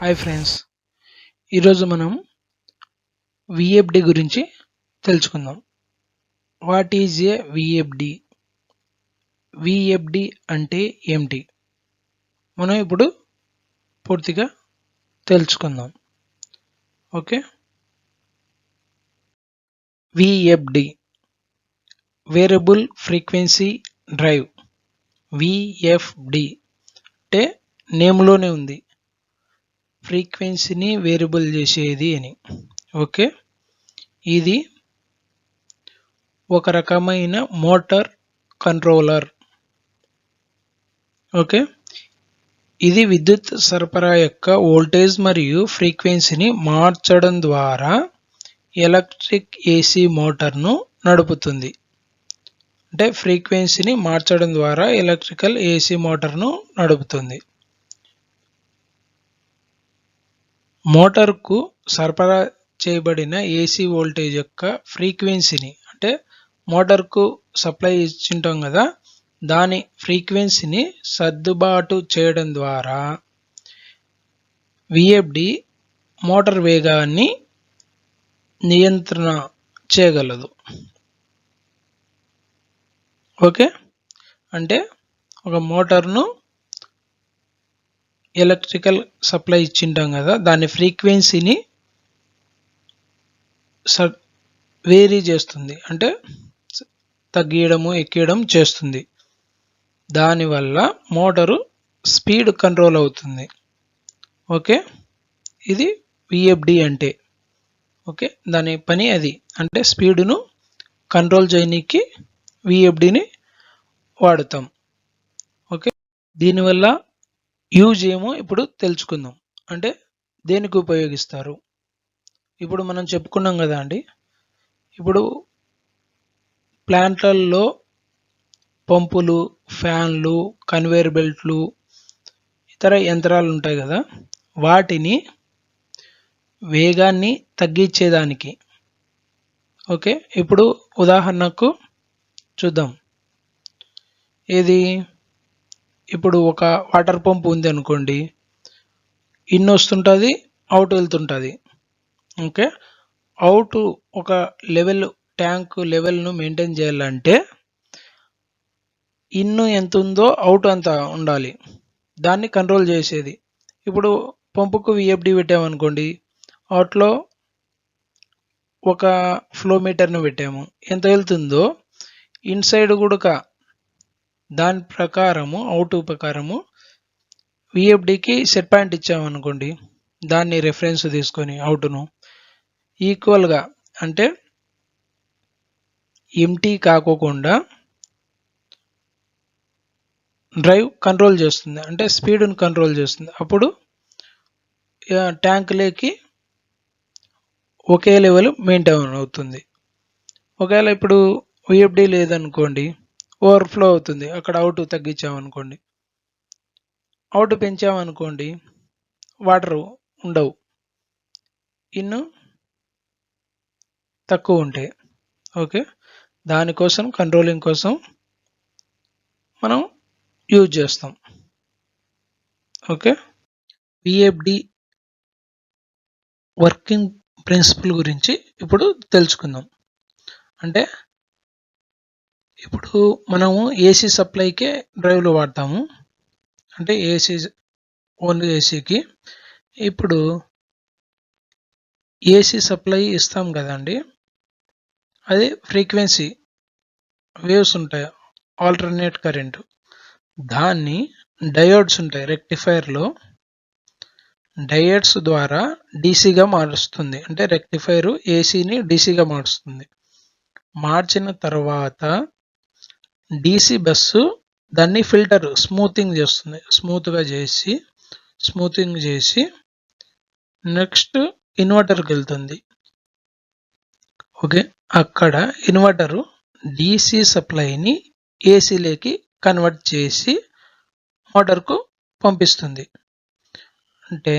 Hi friends ఈరోజు మనం VFD గురించి తెలుసుకుందాం. What is a VFD VFD అంటే ఏమిటి? మనం ఇప్పుడు పూర్తిగా తెలుసుకుందాం. Okay VFD variable frequency drive VFD అంటే నేమ్లోనే ఉంది. ఫ్రీక్వెన్సీని వేరియబుల్ చేసేది అని. ఓకే? ఇది ఒక రకమైన మోటార్ కంట్రోలర్. ఓకే? ఇది విద్యుత్ సరఫరా యొక్క వోల్టేజ్ మరియు ఫ్రీక్వెన్సీని మార్చడం ద్వారా ఎలక్ట్రిక్ ఏసీ మోటార్ను నడుపుతుంది. అంటే ఫ్రీక్వెన్సీని మార్చడం ద్వారా ఎలక్ట్రికల్ ఏసీ మోటార్ను నడుపుతుంది. మోటార్కు సరఫరా చేయబడిన ఏసీ వోల్టేజ్ యొక్క ఫ్రీక్వెన్సీని అంటే మోటార్కు సప్లై ఇచ్చింటాం కదా దాని ఫ్రీక్వెన్సీని సర్దుబాటు చేయడం ద్వారా విఎఫ్డి మోటార్ వేగాన్ని నియంత్రణ చేయగలదు. ఓకే? అంటే ఒక మోటార్ను ఎలక్ట్రికల్ సప్లై ఇచ్చింటాం కదా దాని ఫ్రీక్వెన్సీని వేరీ చేస్తుంది. అంటే తగ్గియడము ఎక్కియడం చేస్తుంది. దానివల్ల మోటారు స్పీడ్ కంట్రోల్ అవుతుంది. ఓకే? ఇది విఎఫ్డి అంటే. ఓకే? దాని పని అది. అంటే స్పీడును కంట్రోల్ చేయనీకి విఎఫ్డిని వాడుతాం. ఓకే? దీనివల్ల యూజ్ ఏమో ఇప్పుడు తెలుసుకుందాం. అంటే దేనికి ఉపయోగిస్తారు? ఇప్పుడు మనం చెప్పుకున్నాం కదా అండి. ఇప్పుడు ప్లాంట్లలో పంపులు ఫ్యాన్లు కన్వేర్ బెల్ట్లు ఇతర యంత్రాలు ఉంటాయి కదా. వాటిని వేగాన్ని తగ్గించేదానికి. ఓకే ఇప్పుడు ఉదాహరణకు చూద్దాం. ఇది ఇప్పుడు ఒక వాటర్ పంప్ ఉంది అనుకోండి ఇన్ వస్తుంటుంది అవుట్ వెళ్తుంటుంది. ఓకే? అవుట్ ఒక లెవెల్ ట్యాంక్ లెవెల్ను మెయింటైన్ చేయాలంటే ఇన్ను ఎంత ఉందో అవుట్ అంత ఉండాలి. దాన్ని కంట్రోల్ చేసేది. ఇప్పుడు పంపుకు విఎఫ్డి పెట్టామనుకోండి అవుట్లో ఒక ఫ్లో మీటర్ను పెట్టాము. ఎంత వెళ్తుందో ఇన్సైడ్ కూడా దాని ప్రకారము అవుట్ ప్రకారము విఎఫ్డికి సెట్ పాయింట్ ఇచ్చామనుకోండి దాన్ని రెఫరెన్స్ తీసుకొని అవుట్ను ఈక్వల్గా అంటే ఎంటీ కాకోకుండా డ్రైవ్ కంట్రోల్ చేస్తుంది. అంటే స్పీడ్ను కంట్రోల్ చేస్తుంది. అప్పుడు ట్యాంకులోకి ఒకే లెవెల్ మెయింటైన్ అవుతుంది. ఒకవేళ ఇప్పుడు విఎఫ్డి లేదనుకోండి ఓవర్ఫ్లో అవుతుంది. అక్కడ అవుట్ తగ్గించామనుకోండి. అవుట్ పెంచామనుకోండి వాటర్ ఉండవు. ఇన్ను తక్కువ ఉంటాయి ఓకే? దానికోసం కంట్రోలింగ్ కోసం మనం యూజ్ చేస్తాం. ఓకే? విఎఫ్డి వర్కింగ్ ప్రిన్సిపల్ గురించి ఇప్పుడు తెలుసుకుందాం. అంటే ఇప్పుడు మనము ఏసీ సప్లైకే డ్రైవ్లు వాడతాము. అంటే ఏసీ ఓన్లీ ఏసీకి ఇప్పుడు ఏసీ సప్లై ఇస్తాం కదండి. అది ఫ్రీక్వెన్సీ వేవ్స్ ఉంటాయి. ఆల్టర్నేట్ కరెంటు దాన్ని డయోడ్స్ ఉంటాయి రెక్టిఫైర్లో డయోడ్స్ ద్వారా డీసీగా మారుస్తుంది. అంటే రెక్టిఫైర్ ఏసీని డీసీగా మారుస్తుంది. మార్చిన తర్వాత డీసీ బస్సు దాన్ని ఫిల్టర్ స్మూతింగ్ చేస్తుంది. స్మూత్గా చేసి స్మూతింగ్ చేసి నెక్స్ట్ ఇన్వర్టర్కి వెళ్తుంది. ఓకే అక్కడ ఇన్వర్టరు డీసీ సప్లైని ఏసీలోకి కన్వర్ట్ చేసి మోటార్కు పంపిస్తుంది. అంటే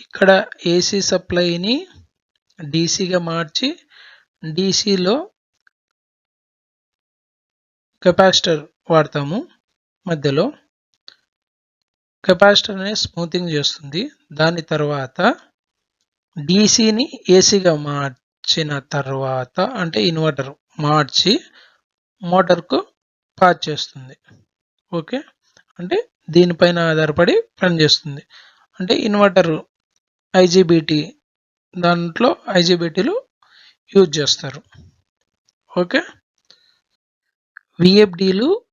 ఇక్కడ ఏసీ సప్లైని డీసీగా మార్చి డీసీలో కెపాసిటర్ వాడతాము మధ్యలో. కెపాసిటర్ స్మూతింగ్ చేస్తుంది. దాని తర్వాత డీసీని ఏసీగా మార్చిన తర్వాత అంటే ఇన్వర్టర్ మార్చి మోటార్కు పాస్ చేస్తుంది. ఓకే? అంటే దీనిపైన ఆధారపడి పనిచేస్తుంది. అంటే ఇన్వర్టర్ ఐజీబీటీ దాంట్లో ఐజీబీటీలు యూజ్ చేస్తారు. ఓకే? విఎఫ్డీలు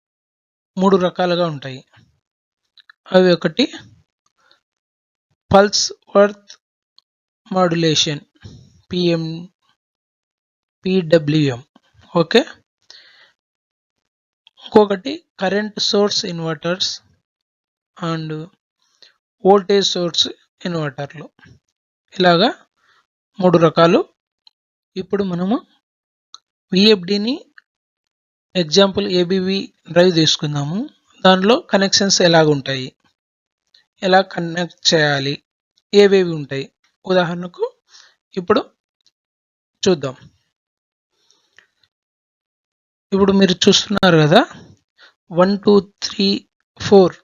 మూడు రకాలుగా ఉంటాయి. అవి ఒకటి pulse width modulation PM PWM okay? ఇంకొకటి current source inverters and voltage source ఇన్వర్టర్లు. ఇలాగా మూడు రకాలు. ఇప్పుడు మనము విఎఫ్డిని ఎగ్జాంపుల్ ఏబివి డ్రైవ్ తీసుకుందాము. దానిలో కనెక్షన్స్ ఎలాగుంటాయి ఎలా కనెక్ట్ చేయాలి? ఏవేవి ఉంటాయి? ఉదాహరణకు ఇప్పుడు చూద్దాం. ఇప్పుడు మీరు చూస్తున్నారు కదా? వన్ టూ త్రీ ఫోర్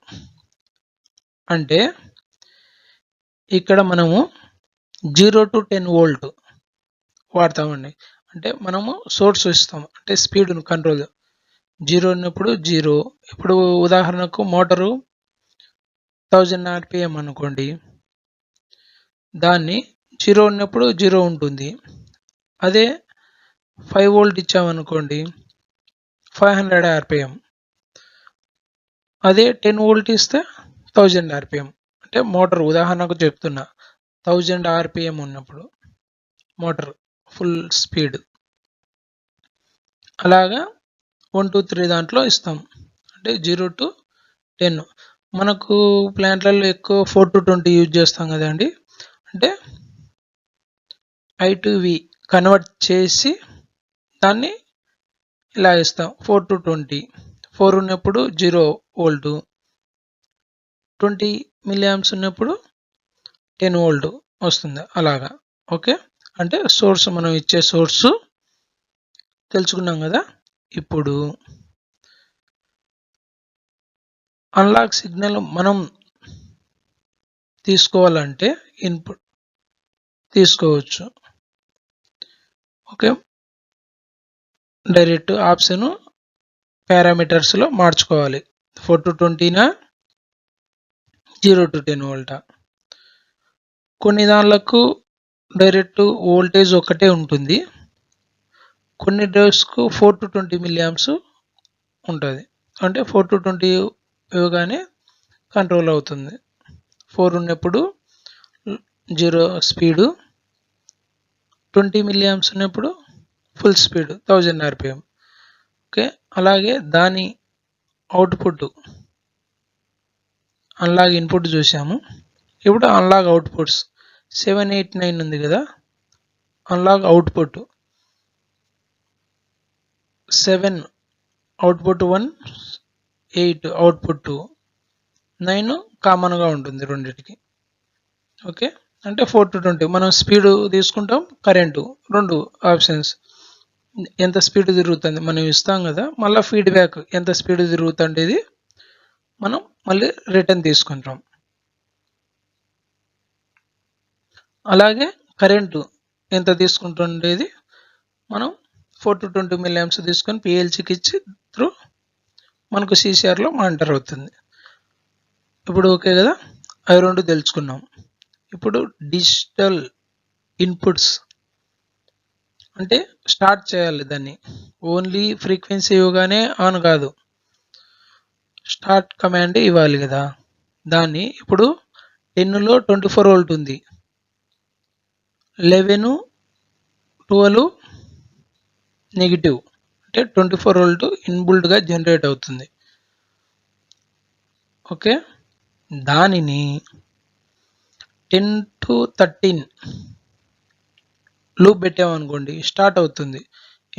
అంటే ఇక్కడ మనము జీరో టు టెన్ వోల్ట్ వాడతామండి. అంటే మనము సోర్స్ ఇస్తాం అంటే స్పీడ్ను కంట్రోల్ జీరో ఉన్నప్పుడు జీరో. ఇప్పుడు ఉదాహరణకు మోటారు థౌజండ్ ఆర్పిఎం అనుకోండి. దాన్ని జీరో ఉన్నప్పుడు జీరో ఉంటుంది. అదే ఫైవ్ వోల్ట్ ఇచ్చామనుకోండి ఫైవ్ హండ్రెడ్ ఆర్పిఎం. అదే టెన్ వోల్ట్ ఇస్తే థౌజండ్ ఆర్పిఎం. అంటే మోటార్ ఉదాహరణకు చెప్తున్నా థౌజండ్ ఆర్పిఎం ఉన్నప్పుడు మోటార్ ఫుల్ స్పీడ్. అలాగా వన్ టూ త్రీ దాంట్లో ఇస్తాం. అంటే జీరో టు టెన్. మనకు ప్లాంట్లలో ఎక్కువ ఫోర్ టు ట్వంటీ యూజ్ చేస్తాం కదండి అంటే ఐ టు వి కన్వర్ట్ చేసి దాన్ని ఇలా ఇస్తాం. Four to twenty. ఫోర్ ఉన్నప్పుడు జీరో వోల్ట్. ట్వంటీ మిలియామ్స్ ఉన్నప్పుడు టెన్ వోల్ట్ వస్తుంది అలాగా. ఓకే? అంటే సోర్స్ మనం ఇచ్చే సోర్సు తెలుసుకున్నాం కదా? ఇప్పుడు అన్లాక్ సిగ్నల్ మనం తీసుకోవాలంటే ఇన్పుట్ తీసుకోవచ్చు. ఓకే డైరెక్ట్ ఆప్షన్ పారామీటర్స్లో మార్చుకోవాలి. ఫోర్ టు ట్వంటీనా జీరో టు టెన్ వోల్టా కొన్ని దానిలకు డైరెక్ట్ వోల్టేజ్ ఒకటే ఉంటుంది. కొన్ని డేస్కు ఫోర్ టు ట్వంటీ మిలియామ్స్ ఉంటుంది. అంటే ఫోర్ టు ట్వంటీ ఇవ్వగానే కంట్రోల్ అవుతుంది. ఫోర్ ఉన్నప్పుడు జీరో స్పీడు ట్వంటీ మిలియామ్స్ ఉన్నప్పుడు full speed thousand RPM okay అలాగే దాని అవుట్పుట్ అన్లాగ్ ఇన్పుట్ చూసాము ఇప్పుడు analog outputs seven eight nine ఉంది కదా? Analog output seven output one eight output two nine కామన్గా ఉంటుంది రెండింటికి. ఓకే అంటే ఫోర్ టు ట్వంటీ మనం స్పీడ్ తీసుకుంటాం కరెంటు రెండు ఆప్షన్స్ ఎంత స్పీడ్ తిరుగుతుంది? మనం ఇస్తాం కదా మళ్ళీ ఫీడ్బ్యాక్ ఎంత స్పీడ్ తిరుగుతుంది ఇది మనం మళ్ళీ రిటర్న్ తీసుకుంటాం. అలాగే కరెంటు ఎంత తీసుకుంటుండేది మనం ఫోర్ టు ట్వంటీ మిలియమ్స్ తీసుకొని పిఎల్సికి ఇచ్చి త్రూ మనకు సీసీఆర్లో మానిటర్ అవుతుంది. ఇప్పుడు ఓకే కదా? అవి రెండు తెలుసుకున్నాం. ఇప్పుడు డిజిటల్ ఇన్పుట్స్. అంటే స్టార్ట్ చేయాలి దాన్ని. ఓన్లీ ఫ్రీక్వెన్సీ ఇవ్వగానే ఆన్ కాదు. స్టార్ట్ కమాండ్ ఇవ్వాలి కదా. దాన్ని ఇప్పుడు టెన్లో ట్వంటీ ఫోర్ వోల్ట్ ఉంది. లెవెను ట్వెల్వ్ నెగిటివ్ అంటే ట్వంటీ ఫోర్ వోల్ట్ ఇన్బుల్డ్గా జనరేట్ అవుతుంది. ఓకే దానిని టెన్ టు థర్టీన్ లూప్ పెట్టామనుకోండి స్టార్ట్ అవుతుంది.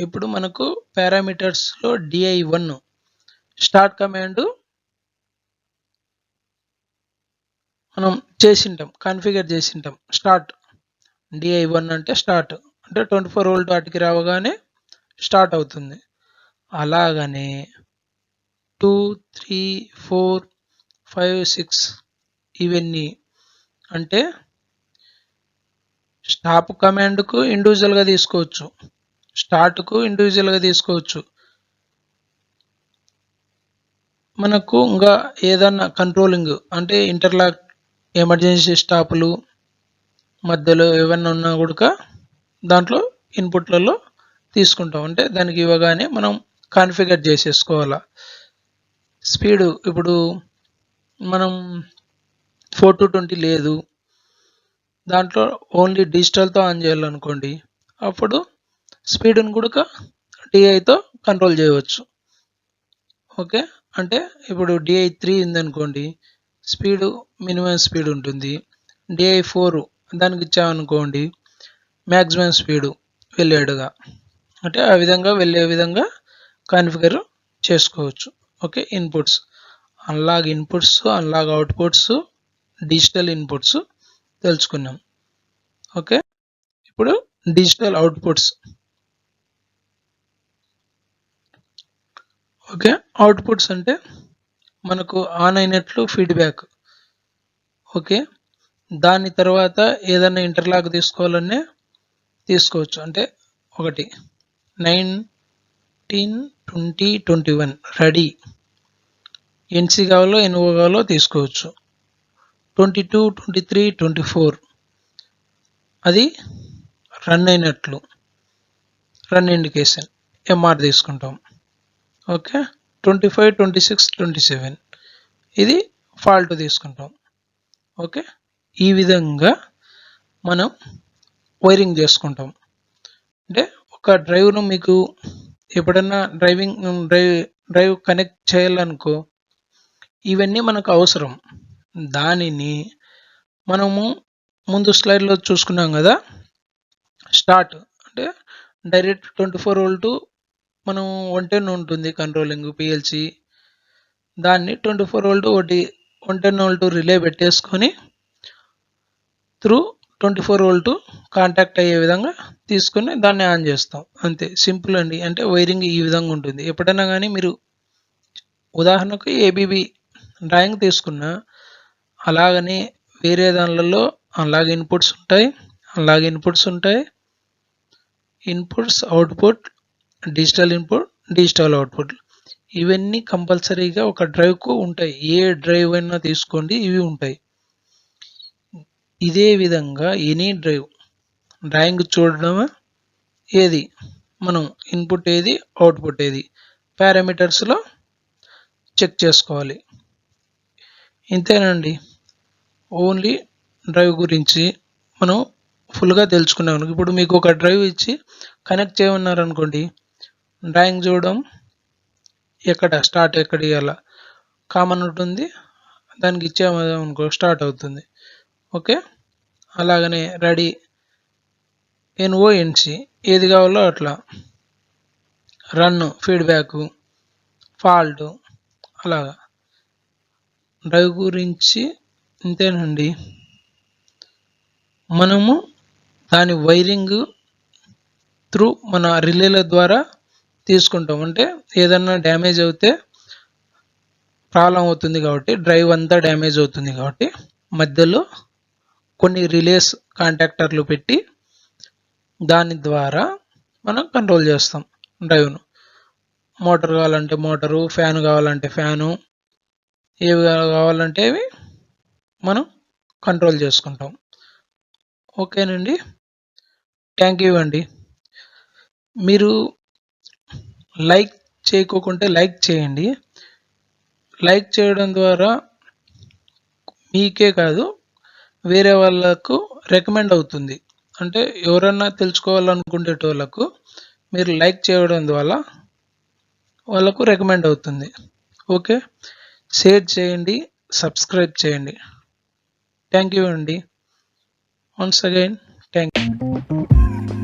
ఇప్పుడు మనకు పారామీటర్స్లో డిఐ వన్ స్టార్ట్ కమాండ్ మనం చేసింటాం కాన్ఫిగర్ చేసింటాం. స్టార్ట్ డిఐ వన్ అంటే స్టార్ట్ అంటే ట్వంటీ ఫోర్ వోల్ట్ వాటికి రావగానే స్టార్ట్ అవుతుంది. అలాగనే two three four five six ఇవన్నీ అంటే స్టాప్ కమాండ్కు ఇండివిజువల్గా తీసుకోవచ్చు. స్టార్ట్కు ఇండివిజువల్గా తీసుకోవచ్చు. మనకు ఇంకా ఏదన్నా కంట్రోలింగ్ అంటే ఇంటర్లాక్ ఎమర్జెన్సీ స్టాపులు మధ్యలో ఏమన్నా ఉన్నా కూడా దాంట్లో ఇన్పుట్లలో తీసుకుంటాం. అంటే దానికి ఇవ్వగానే మనం కాన్ఫిగర్ చేసేసుకోవాలా. స్పీడు ఇప్పుడు మనం ఫోర్ టు ట్వంటీ లేదు. దాంట్లో ఓన్లీ డిజిటల్తో ఆన్ చేయాలనుకోండి అప్పుడు స్పీడ్ని కూడా డిఐతో కంట్రోల్ చేయవచ్చు. ఓకే? అంటే ఇప్పుడు డిఐ త్రీ ఉందనుకోండి స్పీడు మినిమం స్పీడ్ ఉంటుంది. డిఐ ఫోర్ దానికి ఇచ్చామనుకోండి మ్యాక్సిమం స్పీడు వెళ్ళేడుగా. అంటే ఆ విధంగా వెళ్ళే విధంగా కాన్ఫిగర్ చేసుకోవచ్చు. Okay inputs analog inputs analog outputs digital inputs తెలుసుకున్నాం. ఓకే ఇప్పుడు డిజిటల్ అవుట్పుట్స్ ఓకే అవుట్పుట్స్ అంటే మనకు ఆన్ అయినట్లు ఫీడ్బ్యాక్ ఓకే దాని తర్వాత ఏదైనా ఇంటర్లాక్ తీసుకోవాలనే తీసుకోవచ్చు. అంటే ఒకటి. Nineteen twenty twenty one ready NC కావాలో ఎన్ఓ కావాలో తీసుకోవచ్చు. Twenty two twenty three twenty four. అది రన్ అయినట్లు. Run indication. ఎంఆర్ తీసుకుంటాం. Okay? Twenty five twenty six twenty seven. ఇది ఫాల్ట్ తీసుకుంటాం. ఓకే? ఈ విధంగా మనం వైరింగ్ చేసుకుంటాం. అంటే ఒక డ్రైవ్ను మీకు ఎప్పుడన్నా డ్రైవింగ్ డ్రైవ్ డ్రైవ్ కనెక్ట్ చేయాలనుకో ఇవన్నీ మనకు అవసరం. దానిని మనము ముందు స్లైడ్లో చూసుకున్నాం కదా? స్టార్ట్ అంటే డైరెక్ట్ ట్వంటీ ఫోర్ వోల్టు మనం వన్ టెన్ ఉంటుంది కంట్రోలింగ్ పిఎల్సి. దాన్ని ట్వంటీ ఫోర్ వోల్ట్ ఒకటి వన్ టెన్ వోల్ట్ రిలే పెట్టేసుకొని through twenty four volt contact అయ్యే విధంగా తీసుకుని దాన్ని ఆన్ చేస్తాం. అంతే. సింపుల్ అండి. అంటే వైరింగ్ ఈ విధంగా ఉంటుంది. ఎప్పుడైనా కానీ మీరు ఉదాహరణకు ఏబీబీ డ్రాయింగ్ తీసుకున్నా అలాగనే వేరే దానిలలో అలాగే ఇన్పుట్స్ ఉంటాయి అలాగే ఇన్పుట్స్ ఉంటాయి. Inputs output digital input digital output. ఇవన్నీ కంపల్సరీగా ఒక డ్రైవ్కు ఉంటాయి. ఏ డ్రైవ్ అయినా తీసుకోండి ఇవి ఉంటాయి. ఇదే విధంగా ఎనీ డ్రైవ్ డ్రాయింగ్ చూడడమా ఏది? మనం ఇన్పుట్ ఏది? అవుట్పుట్ ఏది? పారామీటర్స్లో చెక్ చేసుకోవాలి. ఇంతేనండి. ఓన్లీ డ్రైవ్ గురించి మనం ఫుల్గా తెలుసుకున్నాం ఇప్పుడు మీకు ఒక డ్రైవ్ ఇచ్చి కనెక్ట్ చేయమన్నారు అనుకోండి డ్రాయింగ్ చూడడం ఎక్కడ? స్టార్ట్ ఎక్కడ ఇవ్వాలా కామన్ ఉంటుంది. దానికి ఇచ్చాము స్టార్ట్ అవుతుంది. ఓకే? అలాగనే రెడీ. ఎన్ఓఎన్సి ఏది కావాలో అట్లా. రన్ ఫీడ్బ్యాక్ ఫాల్ట్ అలాగా. డ్రైవ్ గురించి ఇంతేనండి. మనము దాని వైరింగ్ త్రూ మన రిలేల ద్వారా తీసుకుంటాం. అంటే ఏదన్నా డ్యామేజ్ అవుతే ప్రాబ్లం అవుతుంది కాబట్టి డ్రైవ్ అంతా డ్యామేజ్ అవుతుంది కాబట్టి మధ్యలో కొన్ని రిలేస్ కాంటాక్టర్లు పెట్టి దాని ద్వారా మనం కంట్రోల్ చేస్తాం డ్రైవ్ను. మోటార్ కావాలంటే మోటారు ఫ్యాన్ కావాలంటే ఫ్యాను ఏవి కావాలంటే అవి మనం కంట్రోల్ చేసుకుంటాం. ఓకేనండి? థ్యాంక్ యూ అండి. మీరు లైక్ చేయకోకుంటే లైక్ చేయండి. లైక్ చేయడం ద్వారా మీకే కాదు వేరే వాళ్ళకు రికమెండ్ అవుతుంది. అంటే ఎవరన్నా తెలుసుకోవాలనుకునేటోళ్ళకు మీరు లైక్ చేయడం ద్వారా వాళ్ళకు రికమెండ్ అవుతుంది. ఓకే షేర్ చేయండి సబ్స్క్రైబ్ చేయండి. థ్యాంక్ యూ అండి. Once again thank you